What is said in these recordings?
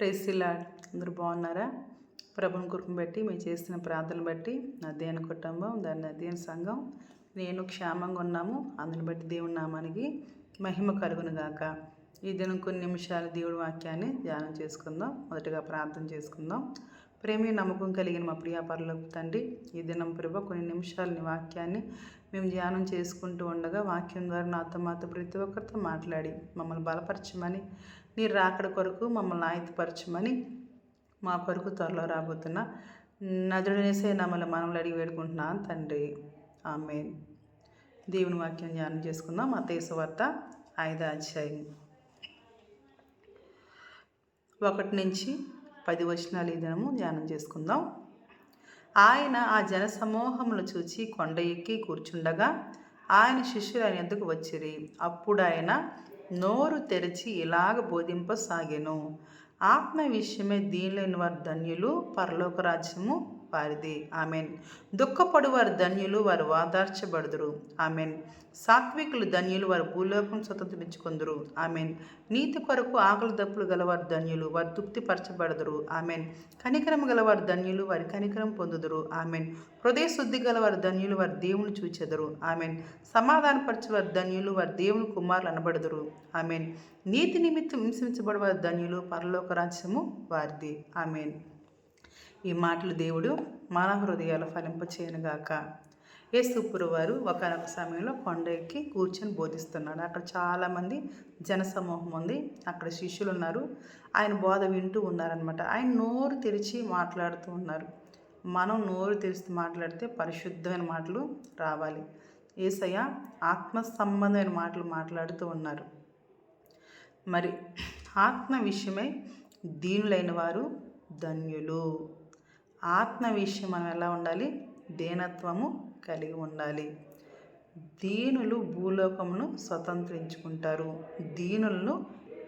ప్రైసిలాడ్ అందరూ బాగున్నారా? ప్రభుని కృపను బట్టి మేము చేసిన ప్రార్థనలు బట్టి అధ్యయన కుటుంబం దాని అధ్యయన సంఘం నేను క్షేమంగా ఉన్నాము. అందుని బట్టి దేవుని నామానికి మహిమ కలుగును గాక. ఈ దినం కొన్ని నిమిషాలు దేవుడి వాక్యాన్ని ధ్యానం చేసుకుందాం. మొదటగా ప్రార్థన చేసుకుందాం. ప్రేమి నమ్మకం కలిగిన మా ప్రియ తండ్రి ఈ దినం ప్రభు కొన్ని నిమిషాలు నీ వాక్యాన్ని మేము ధ్యానం చేసుకుంటూ ఉండగా వాక్యం ద్వారా నాతో మాతో ప్రతి ఒక్కరితో మాట్లాడి మమ్మల్ని బలపరచమని నీ రాకడ కొరకు మమ్మల్ని ఆయుధపరచమని మా కొరకు త్వరలో రాబోతున్న. నదుడనేసే నమ్మల మనల్ని అడిగి వేడుకుంటున్నాను తండ్రి. ఆమె దేవుని వాక్యం ధ్యానం చేసుకుందాం. మతేసు వార్త ఐదో అధ్యాయం ఒకటి నుంచి పది వచనాలు ఈ దినము ధ్యానం చేసుకుందాం. ఆయన ఆ జన సమూహమును చూచి కొండ ఎక్కి కూర్చుండగా ఆయన శిష్యులు ఆయన ఎందుకు వచ్చిరి. అప్పుడు ఆయన నోరు తెరిచి ఇలాగ బోధింపసాగెను. ఆత్మ విషయమే దీనిలేని వారు ధన్యులు. పరలోక రాజ్యము వారిది ఆమెన్. దుఃఖపడు వారు ధన్యులు వారు వాదార్చబడుదురు. ఆమెన్. సాత్వికులు ధన్యులు వారు భూలోకం స్వతంత్రించుకుందరు. ఆమెన్. నీతి కొరకు ఆకలి దప్పులు గలవారు ధన్యులు వారు తృప్తిపరచబడదురు. ఆమెన్. కనికరం గలవారు ధన్యులు వారి కనికరం పొందుదురు. ఆమెన్. హృదయ శుద్ధి గలవారు ధన్యులు వారి దేవుని చూచెదరు. ఆమెన్. సమాధానపరచేవారు ధన్యులు వారి దేవుని కుమారులు అనబడదురు. ఆమెన్. నీతి నిమిత్తం హింసించబడవారు ధన్యులు పరలోక రాజ్యము వారిది. ఆమెన్. ఈ మాటలు దేవుడు మానవ హృదయాలు ఫలింపచేయనుగాక యేసుపురు వారు ఒకనొక సమయంలో కొండ ఎక్కి కూర్చొని బోధిస్తున్నాడు. అక్కడ చాలామంది జనసమూహం ఉంది. అక్కడ శిష్యులు ఉన్నారు ఆయన బోధ వింటూ ఉన్నారనమాట ఆయన నోరు తెరిచి మాట్లాడుతూ ఉన్నారు. మనం నోరు తెరిచి మాట్లాడితే పరిశుద్ధమైన మాటలు రావాలి. ఏసయ్య ఆత్మ సంబంధమైన మాటలు మాట్లాడుతూ ఉన్నారు. మరి ఆత్మ విషయమై దీనులైన వారు ధన్యులు. ఆత్మ విషయం మనం ఎలా ఉండాలి? దేనత్వము కలిగి ఉండాలి. దీనులు భూలోకమును స్వతంత్రించుకుంటారు. దీనులను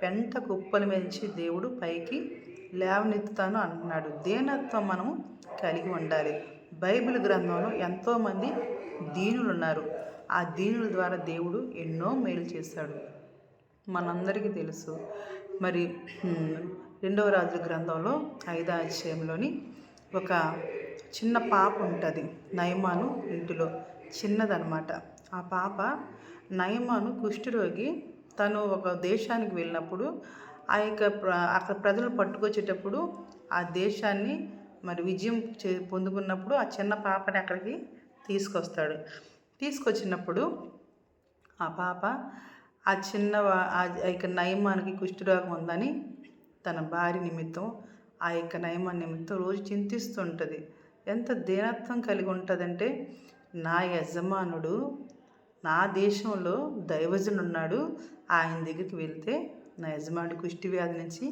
పెంట కుప్పలు మెలిచి దేవుడు పైకి లేవనెత్తుతాను అంటున్నాడు. దేనత్వం మనము కలిగి ఉండాలి. బైబిల్ గ్రంథంలో ఎంతోమంది దీనులు ఉన్నారు ఆ దీనుల ద్వారా దేవుడు ఎన్నో మేలు చేశాడు. మనందరికీ తెలుసు. మరి రెండవ రాజుల గ్రంథంలో ఐదో అధ్యాయంలోని ఒక చిన్న పాప ఉంటుంది నయమాను ఇంటిలో. చిన్నదనమాట ఆ పాప నయమాను కుష్ఠరోగి. తను ఒక దేశానికి వెళ్ళినప్పుడు ఆ యొక్క అక్కడ ప్రజలు పట్టుకొచ్చేటప్పుడు ఆ దేశాన్ని మరి విజయం చే పొందుకున్నప్పుడు ఆ చిన్న పాపని అక్కడికి తీసుకొస్తాడు. తీసుకొచ్చినప్పుడు ఆ పాప ఆ చిన్న ఆ యొక్క నయమానికి కుష్ఠరోగం ఉందని తన భార్య నిమిత్తం ఆ యొక్క నయమా నిమిత్తం రోజు చింతిస్తుంటుంది. ఎంత దీనత్వం కలిగి ఉంటుందంటే నా యజమానుడు నా దేశంలో దైవజనుడు ఉన్నాడు. ఆయన దగ్గరికి వెళ్తే నా యజమానుడి కుష్టి వ్యాధి నుంచి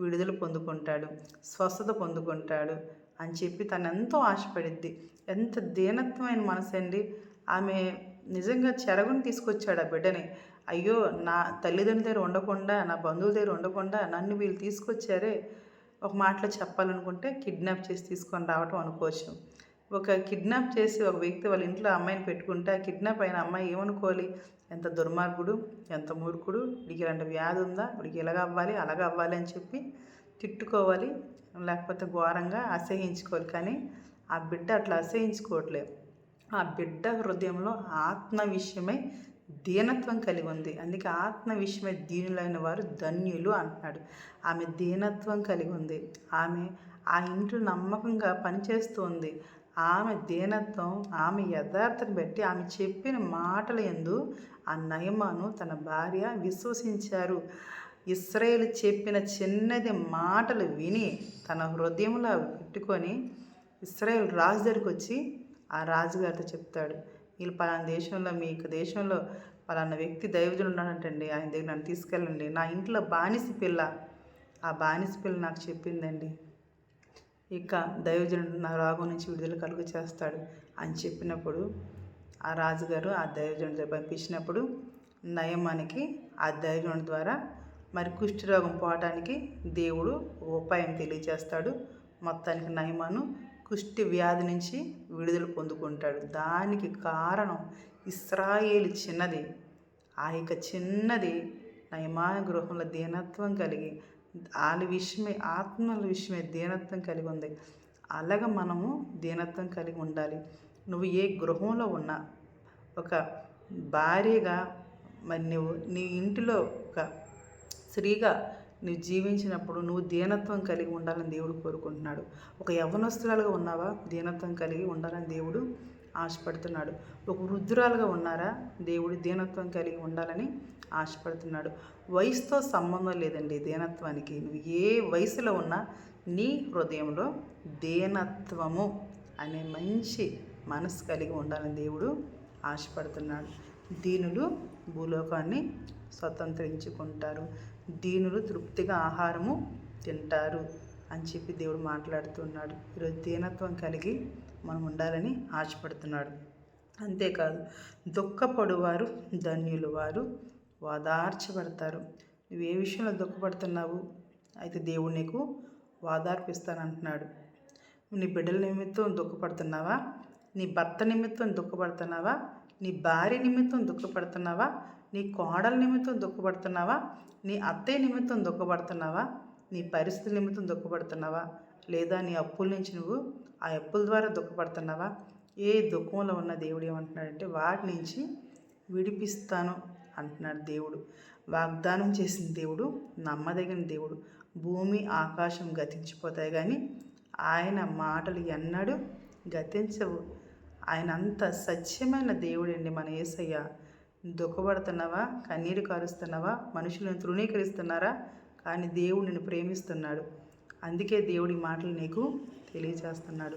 విడుదల పొందుకుంటాడు స్వస్థత పొందుకుంటాడు అని చెప్పి తను ఎంతో ఆశపడిద్ది. ఎంత దీనత్వమైన మనసు అండి. ఆమె నిజంగా చెరగుని తీసుకొచ్చాడు ఆ బిడ్డని. అయ్యో నా తల్లిదండ్రుల దగ్గర ఉండకుండా నా బంధువుల దగ్గర ఉండకుండా నన్ను వీళ్ళు తీసుకొచ్చారే. ఒక మాటలో చెప్పాలనుకుంటే కిడ్నాప్ చేసి తీసుకొని రావటం అనుకోవచ్చు. ఒక కిడ్నాప్ చేసి ఒక వ్యక్తి వాళ్ళ ఇంట్లో అమ్మాయిని పెట్టుకుంటే ఆ కిడ్నాప్ అయిన అమ్మాయి ఏమనుకోవాలి? ఎంత దుర్మార్గుడు ఎంత మూర్ఖుడు వీడికి ఇలాంటి వ్యాధి ఉందా? వీడికి ఇలాగ అవ్వాలి అలాగ అవ్వాలి అని చెప్పి తిట్టుకోవాలి లేకపోతే ఘోరంగా అసహించుకోవాలి. కానీ ఆ బిడ్డ అట్లా అసహించుకోవట్లేదు. ఆ బిడ్డ హృదయంలో ఆత్మ విషయమై దీనత్వం కలిగి ఉంది. అందుకే ఆత్మ విషయమే దీనులైన వారు ధన్యులు అంటున్నాడు. ఆమె దీనత్వం కలిగి ఉంది. ఆమె ఆ ఇంట్లో నమ్మకంగా పనిచేస్తుంది ఆమె దీనత్వం ఆమె యథార్థను బట్టి ఆమె చెప్పిన మాటల ఎందు ఆ నయమాను తన భార్య విశ్వసించారు. ఇస్రాయేల్ చెప్పిన చిన్నది మాటలు విని తన హృదయంలో పెట్టుకొని ఇస్రాయేల్ రాజు దగ్గరికి వచ్చి ఆ రాజుగారితో చెప్తాడు. వీళ్ళు పలానా దేశంలో మీకు దేశంలో పలానా వ్యక్తి దైవజుడు ఉన్నాడంటండి. ఆయన దగ్గర నన్ను తీసుకెళ్ళండి. నా ఇంట్లో బానిస పిల్ల. ఆ బానిస పిల్ల నాకు చెప్పిందండి. ఇక దైవజనుడు నా రోగం నుంచి విడుదల కలుగు చేస్తాడు అని చెప్పినప్పుడు ఆ రాజుగారు ఆ దైవజనుడు పంపించినప్పుడు నయమానికి ఆ దైవజనుడి ద్వారా మరి కుష్ఠరోగం పోవటానికి దేవుడు ఉపాయం తెలియజేస్తాడు. మొత్తానికి నయమాను కుష్టి వ్యాధి నుంచి విడుదల పొందుకుంటాడు. దానికి కారణం ఇస్రాయేలు చిన్నది. ఆ యొక్క చిన్నది నయమాన గృహంలో దీనత్వం కలిగి వాళ్ళ విషయమే ఆత్మల విషయమే దీనత్వం కలిగి ఉంది. అలాగ మనము దీనత్వం కలిగి ఉండాలి. నువ్వు ఏ గృహంలో ఉన్నా ఒక భార్యగా మరి నువ్వు నీ ఇంటిలో ఒక స్త్రీగా నువ్వు జీవించినప్పుడు నువ్వు దీనత్వం కలిగి ఉండాలని దేవుడు కోరుకుంటున్నాడు. ఒక యవనస్తురాలుగా ఉన్నావా? దీనత్వం కలిగి ఉండాలని దేవుడు ఆశపడుతున్నాడు. ఒక వృద్ధురాలుగా ఉన్నారా? దేవుడు దీనత్వం కలిగి ఉండాలని ఆశపడుతున్నాడు. వయసుతో సంబంధం లేదండి దీనత్వానికి. నువ్వు ఏ వయసులో ఉన్నా నీ హృదయంలో దీనత్వము అనే మంచి మనసు కలిగి ఉండాలని దేవుడు ఆశపడుతున్నాడు. దీనులు భూలోకాన్ని స్వతంత్రించుకుంటారు. దీనులు తృప్తిగా ఆహారము తింటారు అని చెప్పి దేవుడు మాట్లాడుతున్నాడు. ఈరోజు దీనత్వం కలిగి మనం ఉండాలని ఆశపడుతున్నాడు. అంతేకాదు దుఃఖపడువారు ధన్యులు వారు వాదార్చబడతారు. నువ్వు ఏ విషయంలో దుఃఖపడుతున్నావు? అయితే దేవుడు నీకు వాదార్పిస్తానంటున్నాడు. నీ బిడ్డల నిమిత్తం దుఃఖపడుతున్నావా? నీ భర్త నిమిత్తం దుఃఖపడుతున్నావా? నీ భార్య నిమిత్తం దుఃఖపడుతున్నావా? నీ కోడల నిమిత్తం దుఃఖపడుతున్నావా? నీ అత్తయ్య నిమిత్తం దుఃఖపడుతున్నావా? నీ పరిస్థితి నిమిత్తం దుఃఖపడుతున్నావా? లేదా నీ అప్పుల నుంచి నువ్వు ఆ అప్పుల ద్వారా దుఃఖపడుతున్నావా? ఏ దుఃఖంలో ఉన్న దేవుడు ఏమంటున్నాడంటే వాటి నుంచి విడిపిస్తాను అంటున్నాడు దేవుడు. వాగ్దానం చేసిన దేవుడు నమ్మదగిన దేవుడు. భూమి ఆకాశం గతించిపోతాయి కానీ ఆయన మాటలు ఎన్నడూ గతించవు. ఆయన అంత సత్యమైన దేవుడండి మన ఏసయ్య. దుఃఖపడుతున్నావా? కన్నీరు కారుస్తున్నావా? మనుషులను తృణీకరిస్తున్నారా? కానీ దేవుడు నిన్ను ప్రేమిస్తున్నాడు. అందుకే దేవుడి మాటలు నీకు తెలియజేస్తున్నాడు.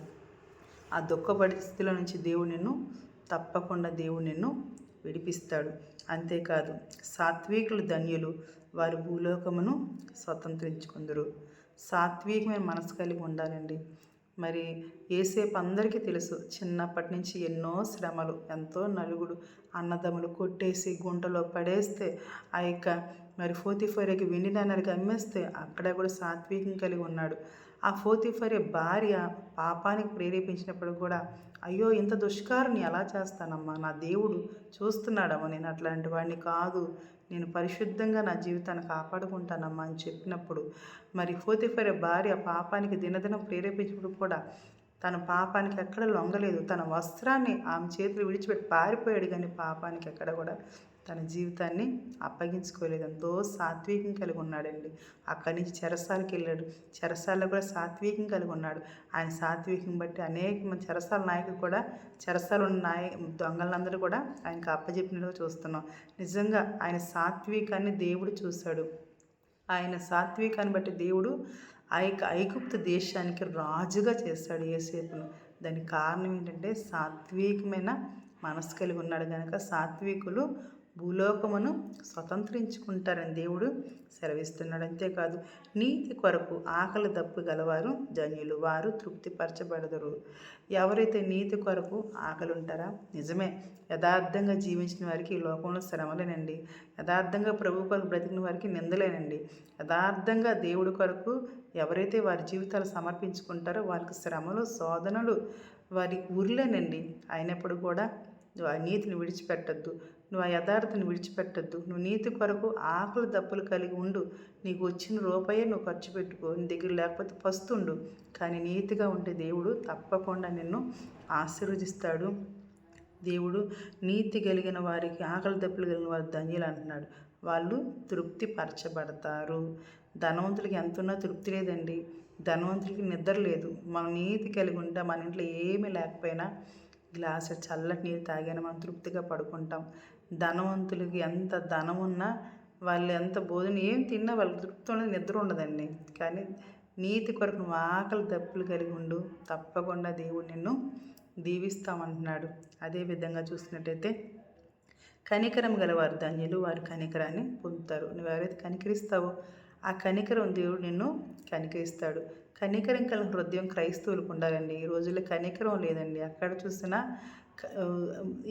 ఆ దుఃఖ పరిస్థితుల నుంచి దేవుడు నిన్ను తప్పకుండా దేవుడు నిన్ను విడిపిస్తాడు. అంతేకాదు సాత్వికులు ధన్యులు వారి భూలోకమును స్వతంత్రించుకుందరు. సాత్వికమైన మనసు కలిగి ఉండాలండి. మరి ఏసేపు అందరికీ తెలుసు చిన్నప్పటి నుంచి ఎన్నో శ్రమలు ఎంతో నలుగుడు అన్నదమ్ములు కొట్టేసి గుంటలో పడేస్తే ఆ యొక్క మరి ఫోతిఫోరకి వెండి నాన్నరికి అమ్మేస్తే అక్కడ కూడా సాత్వికం కలిగి ఉన్నాడు. ఆ ఫోతిఫరే భార్య పాపానికి ప్రేరేపించినప్పుడు కూడా అయ్యో ఇంత దుష్కారుని ఎలా చేస్తానమ్మా? నా దేవుడు చూస్తున్నాడమ్మా నేను అట్లాంటి వాడిని కాదు. నేను పరిశుద్ధంగా నా జీవితాన్ని కాపాడుకుంటానమ్మా అని చెప్పినప్పుడు మరి హోతిఫర్ భార్య పాపానికి దినదినం ప్రేరేపించినప్పుడు కూడా తన పాపానికి ఎక్కడ లొంగలేదు. తన వస్త్రాన్ని ఆమె చేతులు విడిచిపెట్టి పారిపోయాడు కానీ పాపానికి ఎక్కడ కూడా తన జీవితాన్ని అప్పగించుకోలేదు. ఎంతో సాత్వికం కలిగి ఉన్నాడండి. అక్కడి నుంచి చెరసాలకి వెళ్ళాడు. చెరసాలలో కూడా సాత్వికం కలిగి ఉన్నాడు. ఆయన సాత్వికం బట్టి అనేక మంది చెరసాల నాయకులు కూడా చెరసాలు ఉన్న నాయ దొంగలందరూ కూడా ఆయనకు అప్పజెప్పినట్టుగా చూస్తున్నాం. నిజంగా ఆయన సాత్వికాన్ని దేవుడు చూశాడు. ఆయన సాత్వికాన్ని బట్టి దేవుడు ఆ యొక్క ఐగుప్తు దేశానికి రాజుగా చేస్తాడు ఏసేపును దానికి కారణం ఏంటంటే సాత్వికమైన మనసు కలిగి ఉన్నాడు కనుక సాత్వికులు భూలోకమును స్వతంత్రించుకుంటారని దేవుడు సెలవిస్తున్నాడు. అంతేకాదు నీతి కొరకు ఆకలి దప్పు గలవారు ధన్యులు వారు తృప్తిపరచబడదురు. ఎవరైతే నీతి కొరకు ఆకలి ఉంటారా నిజమే యథార్థంగా జీవించిన వారికి ఈ లోకంలో శ్రమలేనండి. యథార్థంగా ప్రభు కొరకు బ్రతికిన వారికి నిందలేనండి. యథార్థంగా దేవుడి కొరకు ఎవరైతే వారి జీవితాలు సమర్పించుకుంటారో వారికి శ్రమలు శోధనలు వారి ఊర్లేనండి. అయినప్పుడు కూడా నీతిని విడిచిపెట్టద్దు. నువ్వు ఆ యథార్థను విడిచిపెట్టద్దు. నువ్వు నీతి కొరకు ఆకలి దప్పులు కలిగి ఉండు. నీకు వచ్చిన రూపాయే నువ్వు ఖర్చు పెట్టుకో. నీ దగ్గర లేకపోతే పస్తుండు. కానీ నీతిగా ఉంటే దేవుడు తప్పకుండా నిన్ను ఆశీర్వదిస్తాడు. దేవుడు నీతి కలిగిన వారికి ఆకలి దప్పులు కలిగిన వారు ధన్యులు అంటున్నాడు. వాళ్ళు తృప్తి పరచబడతారు ధనవంతులకి ఎంత ఉన్నా తృప్తి లేదండి. ధనవంతులకి నిద్ర లేదు. మనం నీతి కలిగి ఉంటే మన ఇంట్లో ఏమీ లేకపోయినా గ్లాసు చల్లటి నీరు తాగానే మనం తృప్తిగా పడుకుంటాం. ధనవంతులకి ఎంత ధనం ఉన్నా వాళ్ళు ఎంత భోజనం ఏం తిన్నా వాళ్ళకి తృప్తి ఉండదు నిద్ర ఉండదండి. కానీ నీతి కొరకు నువ్వు ఆకలి దప్పులు కలిగి ఉండు. తప్పకుండా దేవుడు నిన్ను దీవిస్తామంటున్నాడు. అదే విధంగా చూసినట్టయితే కనికరం గలవారు ధన్యులు వారు కనికరాన్ని పొందుతారు. నువ్వు ఎవరైతే కనికరిస్తావో ఆ కనికరం దేవుడు నిన్ను కనికరిస్తాడు. కనికరం కల హృదయం క్రైస్తవులకు ఉండాలండి. ఈ రోజుల్లో కనికరం లేదండి. అక్కడ చూసినా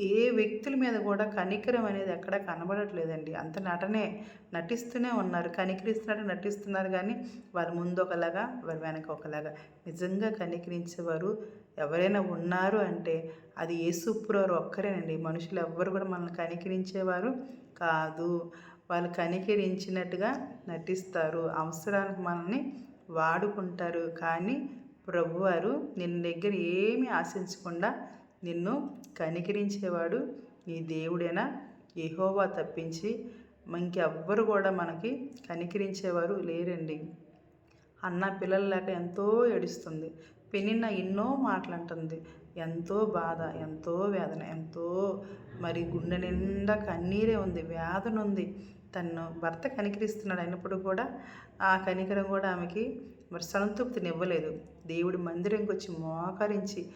ఏ వ్యక్తుల మీద కూడా కనికరం అనేది ఎక్కడ కనబడట్లేదండి. అంత నటనే నటిస్తూనే ఉన్నారు. కనికరిస్తున్నట్టు నటిస్తున్నారు కానీ వారి ముందు ఒకలాగా వారి వెనక ఒకలాగా నిజంగా కనికరించేవారు ఎవరైనా ఉన్నారు అంటే అది యేసుప్రవారు ఒక్కరేనండి. మనుషులు ఎవ్వరు కూడా మనల్ని కనికరించేవారు కాదు. వాళ్ళు కనికరించినట్టుగా నటిస్తారు. అవసరానికి మనల్ని వాడుకుంటారు. కానీ ప్రభువారు నిన్న దగ్గర ఏమీ ఆశించకుండా నిన్ను కనికరించేవాడు నీ దేవుడైనా ఎహోవా తప్పించి ఇంకెవ్వరు కూడా మనకి కనికరించేవారు లేరండి. అన్న పిల్లలు లేక ఎంతో ఏడుస్తుంది. పెనిన్న ఎన్నో మాటలు అంటుంది ఎంతో బాధ ఎంతో వేదన ఎంతో మరి గుండె నిండా కన్నీరే ఉంది వేదన ఉంది. తను భర్త కనికరిస్తున్నాడు అయినప్పుడు కూడా ఆ కనికరం కూడా ఆమెకి మరి సంతృప్తినివ్వలేదు. దేవుడి మందిరంకి వచ్చి మోకరించి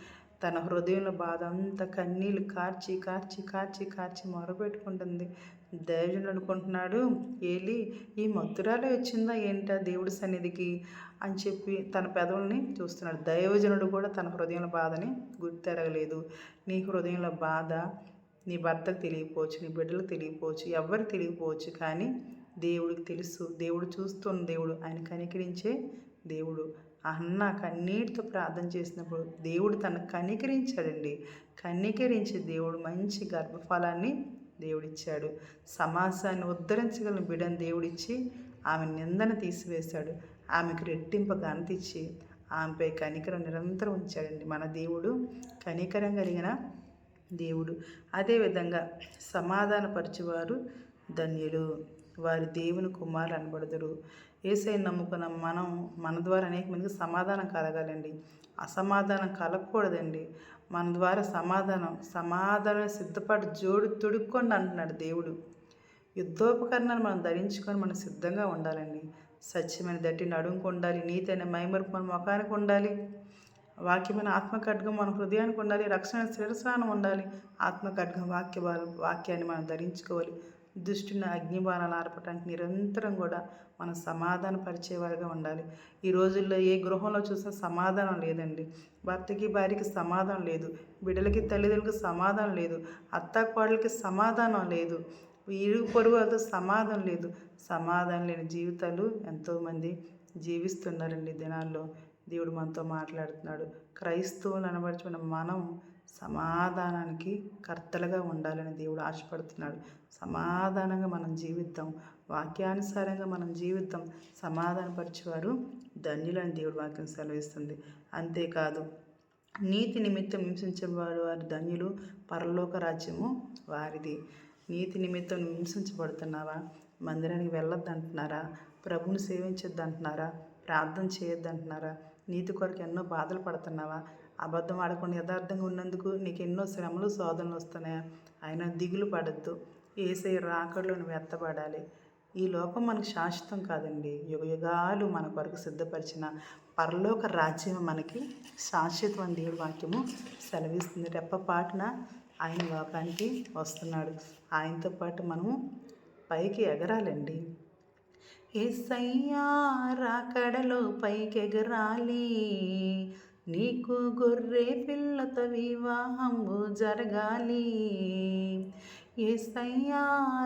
తన హృదయంలో బాధ అంతా కన్నీళ్ళు కార్చి కార్చి కార్చి కార్చి మొరపెట్టుకుంటుంది. దైవజనుడు అనుకుంటున్నాడు ఏలి ఈ మత్తురాలే వచ్చిందా ఏంటా దేవుడి సన్నిధికి? అని చెప్పి తన పెదవుల్ని చూస్తున్నాడు. దైవజనుడు కూడా తన హృదయంలో బాధని గుర్తెరగలేదు. నీ హృదయంలో బాధ నీ భర్తకు తెలియకపోవచ్చు నీ బిడ్డలకు తెలియపోవచ్చు ఎవరికి తెలియకపోవచ్చు కానీ దేవుడికి తెలుసు. దేవుడు చూస్తున్న దేవుడు ఆయన కనికరించే దేవుడు. అన్న కన్నీటితో ప్రార్థన చేసినప్పుడు దేవుడు తన కనికరించాడండి. కనికరించి దేవుడు మంచి గర్భఫలాన్ని దేవుడిచ్చాడు. సమాజాన్ని ఉద్ధరించగలిగిన బిడని దేవుడిచ్చి ఆమె నిందన తీసివేశాడు. ఆమెకు రెట్టింప గణతిచ్చి ఆమెపై కనికరం నిరంతరం ఉంచాడండి. మన దేవుడు కనికరం కలిగిన దేవుడు. అదేవిధంగా సమాధానపరిచేవారు ధన్యులు. వారి దేవుని కుమారులు అనబడదురు. ఏసై నమ్ముకున్న మనం మన ద్వారా అనేక మందికి సమాధానం కలగాలండి. అసమాధానం కలగకూడదండి. మన ద్వారా సమాధానం సమాధానం సిద్ధపడి జోడు తొడుక్కోండి అంటున్నాడు దేవుడు. యుద్ధోపకరణాలు మనం ధరించుకొని మనం సిద్ధంగా ఉండాలండి. సత్యమైన దట్టి నడుముకు ఉండాలి నీతైన మైమరుపు మన ముఖానికి ఉండాలి. వాక్యమైన ఆత్మకడ్గం మన హృదయానికి ఉండాలి రక్షణ శిరస్నానం ఉండాలి. ఆత్మకడ్గం వాక్య వాక్యాన్ని మనం ధరించుకోవాలి. దుష్టుని అగ్నిబాణాలు ఆర్పటానికి నిరంతరం కూడా మనం సమాధాన పరిచేవారిగా ఉండాలి. ఈ రోజుల్లో ఏ గృహంలో చూసినా సమాధానం లేదండి. భర్తకి భార్యకి సమాధానం లేదు. బిడ్డలకి తల్లిదండ్రులకు సమాధానం లేదు. అత్తాకోడలకి సమాధానం లేదు. ఇరుగు పొరుగు వాళ్ళతో సమాధానం లేదు. సమాధానం లేని జీవితాలు ఎంతోమంది జీవిస్తున్నారండి దినాల్లో. దేవుడు మనతో మాట్లాడుతున్నాడు. క్రైస్తవులు అనబడుచుకున్న మనం సమాధానానికి కర్తలుగా ఉండాలని దేవుడు ఆశపడుతున్నాడు. సమాధానంగా మనం జీవిద్దాం. వాక్యానుసారంగా మనం జీవిద్దాం. సమాధానపరిచేవారు ధన్యులని దేవుడు వాక్యం సెలవిస్తుంది. అంతేకాదు నీతి నిమిత్తం హింసించబడు వారి ధన్యులు పరలోక రాజ్యము వారిది. నీతి నిమిత్తం హింసించబడుతున్నావా? మందిరానికి వెళ్ళొద్దంటున్నారా? ప్రభుని సేవించొద్దంటున్నారా? ప్రార్థన చేయొద్దంటున్నారా? నీతి కొరకు ఎన్నో బాధలు పడుతున్నావా? అబద్ధం ఆడకుండా యథార్థంగా ఉన్నందుకు నీకు ఎన్నో శ్రమలు శోధనలు వస్తున్నాయి? అయినా దిగులు పడద్దు. ఏసై రాకడలో నువ్వు ఎత్తబడాలి. ఈ లోకం మనకు శాశ్వతం కాదండి. యుగ యుగాలు మన కొరకు సిద్ధపరిచిన పరలోక రాజ్యం మనకి శాశ్వతం అని దేవుడి వాక్యము సెలవిస్తుంది. రెప్పపాటున ఆయన లోకానికి వస్తున్నాడు. ఆయనతో పాటు మనము పైకి ఎగరాలండి. ఏసయ్యా రాకడలో పైకెగరాలి. నీకు గొర్రె పిల్లతో వివాహము జరగాలి. ఏసయ్యా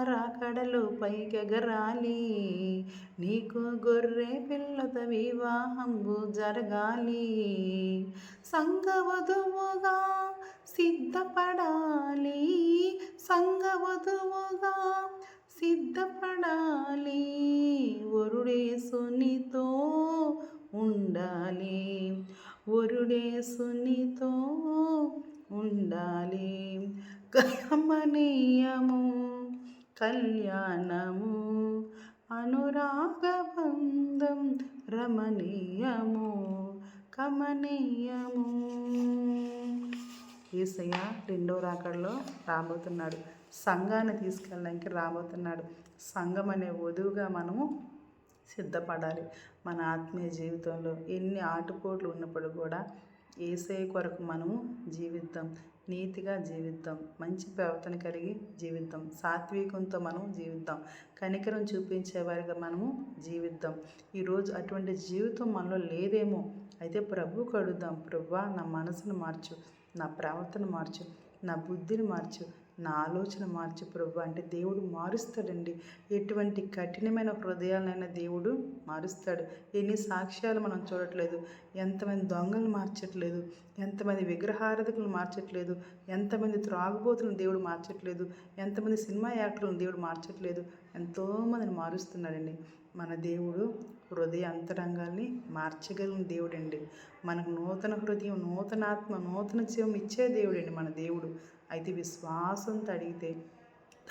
రాకడలు పైకెగరాలి నీకు గొర్రె పిల్లతో వివాహము జరగాలి. సంగవధువుగా సిద్ధపడాలి. సంగవధువుగా సిద్ధపడాలి. వరుడేసునితో ఉండాలి. వరుడేసునితో ఉండాలి. కమనీయము కళ్యాణము అనురాగబంధం రమణీయము కమనీయము. ఈసయ్య రెండో రాకడలో రాబోతున్నాడు. సంఘాన్ని తీసుకెళ్ళడానికి రాబోతున్నాడు. సంఘం అనే వధువుగా మనము సిద్ధపడాలి. మన ఆత్మీయ జీవితంలో ఎన్ని ఆటుపోట్లు ఉన్నప్పుడు కూడా ఏసై కొరకు మనము జీవిద్దాం. నీతిగా జీవిద్దాం. మంచి ప్రవర్తన కలిగి జీవిద్దాం. సాత్వికంతో మనం జీవిద్దాం. కనికరం చూపించేవారిగా మనము జీవిద్దాం. ఈరోజు అటువంటి జీవితం మనలో లేదేమో అయితే ప్రభు కడుద్దాం. ప్రభు నా మనసును మార్చు. నా ప్రవర్తన మార్చు. నా బుద్ధిని మార్చు. నా ఆలోచన మార్చు ప్రభు. అంటే దేవుడు మారుస్తాడండి. ఎటువంటి కఠినమైన హృదయాలైనా దేవుడు మారుస్తాడు. ఎన్ని సాక్ష్యాలు మనం చూడట్లేదు. ఎంతమంది దొంగలు మార్చట్లేదు. ఎంతమంది విగ్రహారధకులు మార్చట్లేదు. ఎంతమంది త్రాగుబోతులను దేవుడు మార్చట్లేదు. ఎంతమంది సినిమా యాక్టర్లను దేవుడు మార్చట్లేదు. ఎంతోమందిని మారుస్తున్నాడండి. మన దేవుడు హృదయ అంతరంగాల్ని మార్చగలిగిన దేవుడండి. మనకు నూతన హృదయం నూతన ఆత్మ నూతన జీవం ఇచ్చే దేవుడండి మన దేవుడు. అయితే విశ్వాసంతో అడిగితే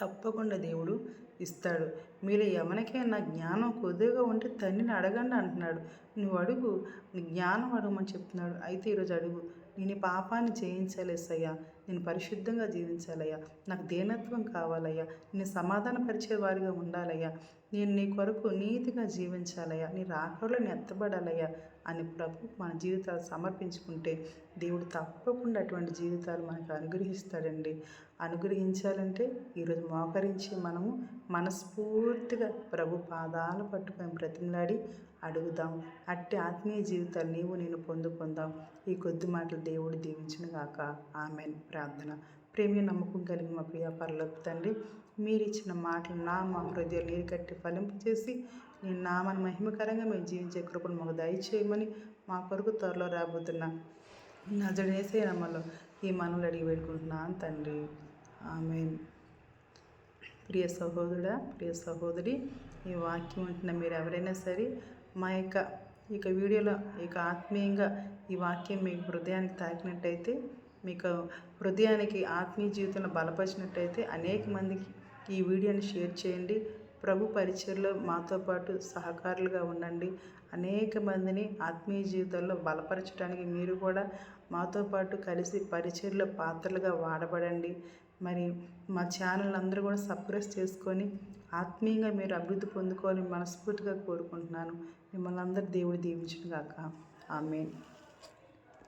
తప్పకుండా దేవుడు ఇస్తాడు. మీరు ఎవరికైనా జ్ఞానం కొద్దిగా ఉంటే తండ్రిని అడగండి అంటున్నాడు. నువ్వు అడుగు నీ జ్ఞానం అడగమని చెప్తున్నాడు. అయితే ఈరోజు అడుగు నేను పాపాన్ని జయించాలేసయ్యా. నేను పరిశుద్ధంగా జీవించాలయ్యా. నాకు దీనత్వం కావాలయ్యా. నేను సమాధానపరిచే వారిగా ఉండాలయ్యా. నేను నీ కొరకు నీతిగా జీవించాలయ్యా. నీ రాకడలో నేను ఎత్తబడాలయ్యా అని ప్రభు మన జీవితాలు సమర్పించుకుంటే దేవుడు తప్పకుండా అటువంటి జీవితాలు మనకు అనుగ్రహిస్తాడండి. అనుగ్రహించాలంటే ఈరోజు మోకరించి మనము మనస్ఫూర్తిగా ప్రభు పాదాలు పట్టుకొని బ్రతిమలాడి అడుగుదాం. అట్టి ఆత్మీయ జీవితాలు నీవు నేను పొందుకుందాం. ఈ కొద్ది మాటలు దేవుడు దీవించిన గాక. ఆమె ప్రార్థన. ప్రేమ నమ్మకం కలిగిన మా ప్రియ పర్లోకి తండ్రి మీరు ఇచ్చిన మాటలు నా మా హృదయాలు నీరు కట్టి ఫలింపు చేసి నేను నామని మహిమకరంగా మేము జీవించే కృపను మాకు దయచేయమని మా కొరకు త్వరలో రాబోతున్న నజడేసే నమ్మలో ఈ మనవులు అడిగి పెట్టుకుంటున్నాను తండ్రి. ఆమె ప్రియ సహోదరుడా ప్రియ సహోదరి ఈ వాక్యం ఉంటున్న మీరు ఎవరైనా సరే మా యొక్క ఇక వీడియోలో ఇక ఆత్మీయంగా ఈ వాక్యం మీకు హృదయానికి తాకినట్టయితే మీకు హృదయానికి ఆత్మీయ జీవితంలో బలపరిచినట్టయితే అనేక మందికి ఈ వీడియోని షేర్ చేయండి. ప్రభు పరిచయలో మాతో పాటు సహకారులుగా ఉండండి. అనేక మందిని ఆత్మీయ జీవితంలో బలపరచడానికి మీరు కూడా మాతో పాటు కలిసి పరిచయలో పాత్రలుగా వాడబడండి. మరి మా ఛానల్ అందరూ కూడా సప్రెస్ చేసుకొని ఆత్మీయంగా మీరు అభివృద్ధి పొందుకోవాలని మనస్ఫూర్తిగా కోరుకుంటున్నాను. మిమ్మల్ని అందరు దేవుడు దీవించుగాక ఆమె